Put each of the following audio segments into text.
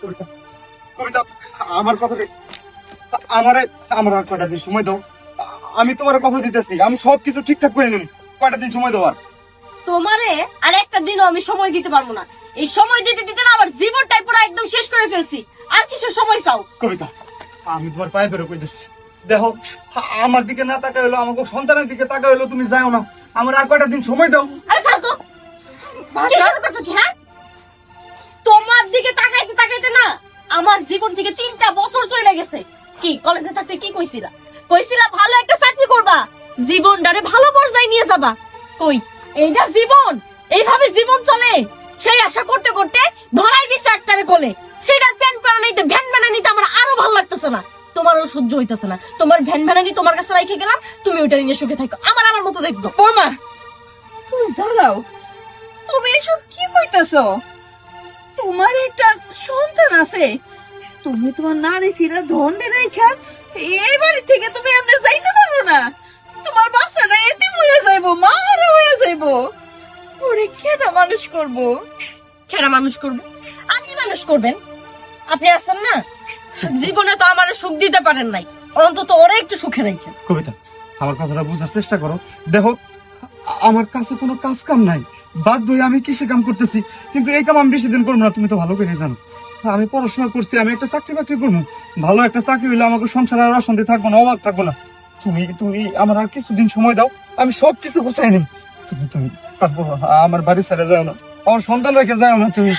কবিতা কবিতা আমার কথাটা আমারে আমার আর কয়টা দিন সময় দাও। আমি তোমার কথা দিতেছি আমি সব কিছু ঠিকঠাক করে কয়টা দিন সময় দাও আর তোমারে আর একটা দিনও আমি সময় দিতে পারব না। এই সময় দিতে দিতে না আমার জীবনটাই পুরো একদম শেষ করে ফেলছি। আর কিসের সময় চাও? কবিতা আমি তোমার পায়ে ধরে কইতেছি। দেখো আমার দিকে না তাকা হলো আমাকে সন্তানের দিকে তাকা হলো তুমি যাও না। আমার আর কয়টা দিন সময় দাও? আরে তো কি করছ কি হ্যাঁ? তোমার দিকে তাকাইতে তাকাইতে না, আমার জীবন থেকে তিনটা বছর চলে গেছে। কি, কলেজে থাকতে কি কইছিলা? কইছিলা, ভালো একটা চাকরি করবা, জীবনটারে ভালো পর্যায়ে নিয়ে যাবা। কই, এইটা জীবন, এইভাবে জীবন চলে। সেই আশা করতে করতে ধরাই দিছে একটারে কোলে। সেটার প্যান বানাইতে, ভ্যান বানানিতে আমার আরও ভালো লাগতেছে না। তোমারও সহ্য হইতেছে না। তোমার ভ্যান বানানি তোমার কাছে রাইখে গেলাম, তুমি ওটা নিয়ে সুখে থাকো। আমার আমার মতো যাইতো বোমা, তুমি দাঁড়াও। তুমি এসব কি কইতাছ? তোমার একটা সন্তান আছে। তুমি তোমার নারী চিরা ধন্ডে রেখা এই বাড়ি থেকে তুমি এমনি যাইতে পারো না। তোমার বাচ্চাটা এতিম হয়ে যাইবো মা হারা হয়ে যাইবো। ওরে কেন মানুষ করব? খেরা মানুষ করবে? আপনি মানুষ করবেন। আপনি আছেন না? জীবনে তো আমার সুখ দিতে পারেন নাই। অন্তত ওরা একটু সুখে রাখেন। কবিতা আমার কথাটা বোঝার চেষ্টা করো। দেখো আমার কাছে কোনো কাজ কাম নাই। বাধ্য হয়ে আমি কিসে কাম করতেছি। কিন্তু এই কাম আমি বেশি দিন করব না, তুমি তো ভালো করে জানো। আমি পড়াশোনা করছি, আমি একটা চাকরি বাকরি করব। ভালো একটা চাকরি হইলে আমাকে সংসার আর অশান্তি থাকব না, অভাব থাকব না। তুমি তুমি আমার আর কিছুদিন সময় দাও, আমি সব কিছু গুছাই নিম। তুমি তুমি, তারপর আমার বাড়ি ছেড়ে যাও না। আমার সন্তান রেখে যাও না তুমি।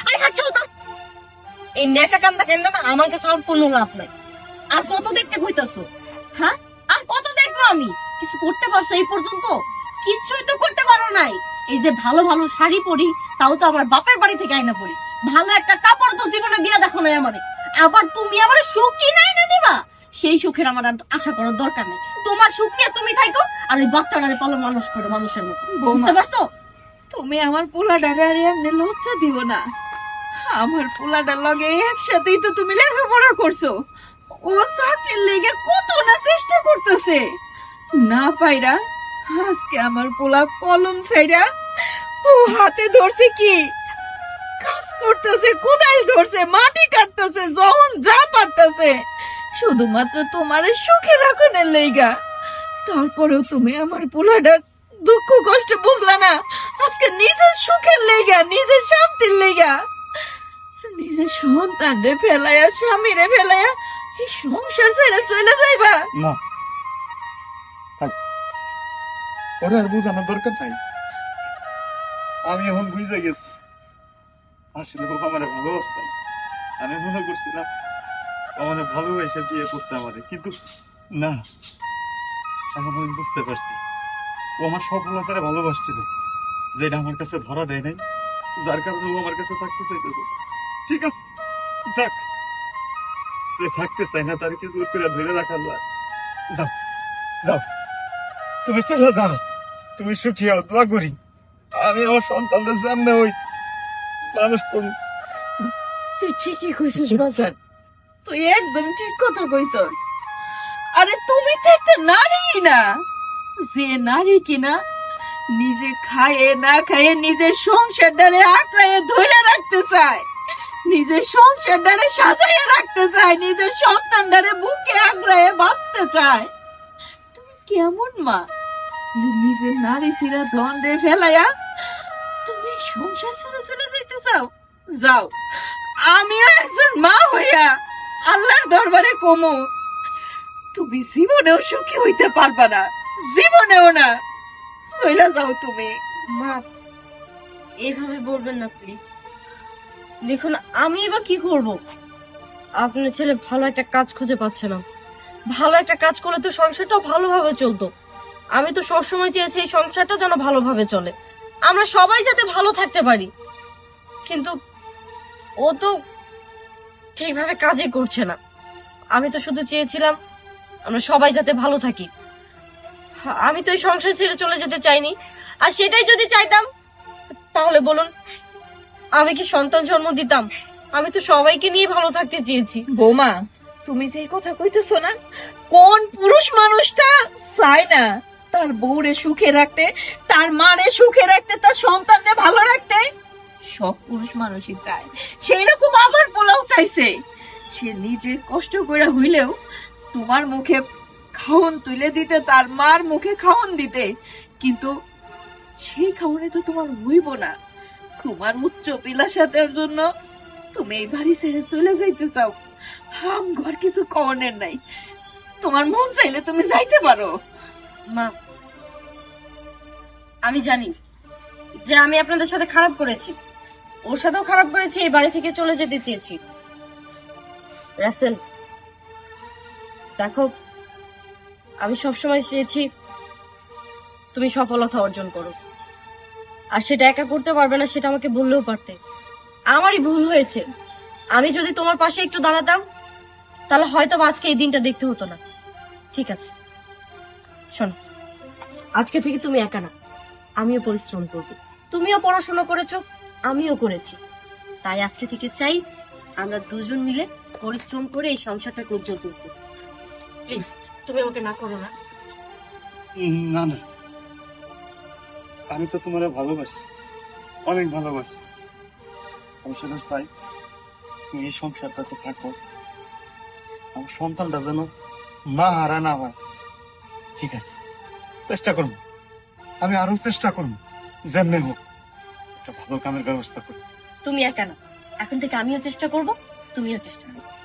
এই নেকা কান্দা কেন্দা না কাছে আর কোনো লাভ নাই। আর কত দেখতে কইতাছো? হ্যাঁ? আর কত দেখব আমি? কিছু করতে পারছ এই পর্যন্ত? কিচ্ছুই তো করতে পারো নাই। এই যে ভালো ভালো শাড়ি পরি তাও তো আমার বাপের বাড়ি থেকে আইনা পরি। ভালো একটা কাপড় তো জীবনে দিয়া দেখো নাই আমারে। আবার তুমি আমার সুখ কি নাই না দিবা? সেই সুখের আমার আর আশা করার দরকার নেই। তোমার সুখ নিয়ে তুমি থাকো আর ওই বাচ্চাটারে পালো মানুষ করো মানুষের মতো। বুঝতে পারছ? তুমি আমার পোলাডারে আর এমনি লজ্জা দিও না। আমার পোলাডার লগে একসাথেই তো তুমি লেখাপড়া করছ। ও চাকরির লেগে কত না চেষ্টা করতেছে। না পাইরা আজকে আমার পোলা কলম ছাইরা ও হাতে ধরছে কি? কাজ করতেছে, কোদাল ধরছে, মাটি কাটতেছে যখন যা পারতেছে। শুধুমাত্র তোমার সুখে রাখনের লেগা। তারপরেও তুমি আমার পোলাডার দুঃখ কষ্ট বুঝলা না। আজকে নিজের সুখের লেগা, নিজের শান্তির লেগা। নিজের সন্তান রে ফেলাইয়া স্বামী রে ফেলাইয়া এই সংসার ছেড়ে চলে যাইবা। ওরা আর বোঝানোর দরকার নাই। আমি এখন বুঝে গেছি। আসলে ও আমার ভালোবাসতাম আমি মনে করছিলাম আমার ভালোবেসে বিয়ে করছে আমারে, কিন্তু না, এখন আমি বুঝতে পারছি। ও আমার সফলতারে ভালোবাসছিল, যেটা আমার কাছে ধরা দেয় নাই, যার কারণে ও আমার কাছে থাকতে চাইতেছে। ঠিক আছে, যাক। যে থাকতে চাই না, তার কিছু করে ধরে রাখার। যাও যাও। তুমি চলে যাও। তুমি সুখী হও দোয়া করি। আমি আমার সন্তানদের সামনে ওই মানুষ করুন তুই ঠিকই কইছিস বাজার তুই একদম ঠিক কথা কইছ আরে তুমি তো একটা নারী না। যে নারী কিনা নিজে খায়ে না খায়ে নিজের সংসারটারে আঁকড়াইয়ে ধরে রাখতে চায়। নিজের সংসারটারে সাজাইয়ে রাখতে চায় নিজের সন্তানটারে বুকে আঁকড়াইয়ে বাঁচতে চায়। তুমি কেমন মা? যে নিজের নারী সিরা দ্বন্দ্বে ফেলাইয়া তুমি সংসার ছেড়ে চলে যেতে চাও যাও। আমিও একজন মা হইয়া আল্লাহর দরবারে কমু। তুমি জীবনেও সুখী হইতে পারবা না, জীবনেও না। চইলা যাও তুমি। মা, এভাবে বলবেন না প্লিজ দেখুন, আমি এবার কি করব? আপনার ছেলে ভালো একটা কাজ খুঁজে পাচ্ছে না। ভালো একটা কাজ করলে তো সংসারটাও ভালোভাবে চলতো। আমি তো সবসময় চেয়েছি এই সংসারটা যেন ভালোভাবে চলে। আমরা সবাই যাতে ভালো থাকতে পারি। কিন্তু ও তো ঠিকভাবে কাজই করছে না। আমি তো শুধু চেয়েছিলাম আমরা সবাই যাতে ভালো থাকি। আমি তো এই সংসার ছেড়ে চলে যেতে চাইনি। আর সেটাই যদি চাইতাম, তাহলে বলুন, আমি কি সন্তান জন্ম দিতাম? আমি তো সবাইকে নিয়ে ভালো থাকতে চেয়েছি। বৌমা, তুমি যে কথা কইতেছো না, কোন পুরুষ মানুষটা চায় না তার বউরে সুখে রাখতে, তার মারে সুখে রাখতে, তার সন্তানকে ভালো রাখতে? সব পুরুষ মানুষই চায়। সেই রকম আমার পোলাও চাইছে। সে নিজে কষ্ট করে হইলেও তোমার মুখে খাওন তুলে দিতে, তার মার মুখে খাওন দিতে, কিন্তু সেই খাওয়ানে তো তোমার হইব না। তোমার উচ্চ বিলাসাতের জন্য তুমি এই বাড়ি ছেড়ে চলে যাইতে চাও। হাম ঘর কিছু কনের নাই। তোমার মন চাইলে তুমি যাইতে পারো। মা, আমি জানি যে আমি আপনাদের সাথে খারাপ করেছি। ওর সাথেও খারাপ করেছি, এই বাড়ি থেকে চলে যেতে চেয়েছি। রাসেল, দেখো, আমি সবসময় চেয়েছি তুমি সফলতা অর্জন করো। আর সেটা একা করতে পারবে না, সেটা আমাকে বললেও পারতে। আমারই ভুল হয়েছে। আমি যদি তোমার পাশে একটু দাঁড়াতাম, তাহলে হয়তো আজকে এই দিনটা দেখতে হতো না। ঠিক আছে। শোনো, আজকে থেকে তুমি একা না। আমিও পরিশ্রম করব। তুমিও পড়াশোনা করেছ, আমিও করেছি। তাই আজকে থেকে চাই আমরা দুজন মিলে পরিশ্রম করে এই সংসারটাকে উজ্জ্বল করব। প্লিজ তুমি আমাকে না করো না। না না। আমি তো তোমার ভালোবাসি। অনেক ভালোবাসি। আমি চাই তুমি এই সংসারটাতে থাকো। আমার সন্তানটা যেন মা হারা না হয়। ঠিক আছে। চেষ্টা করব। আমি আরও চেষ্টা করব। যেমনি হোক একটা ভালো কামের ব্যবস্থা করি। তুমি একা না। এখন থেকে আমিও চেষ্টা করব, তুমিও চেষ্টা করো।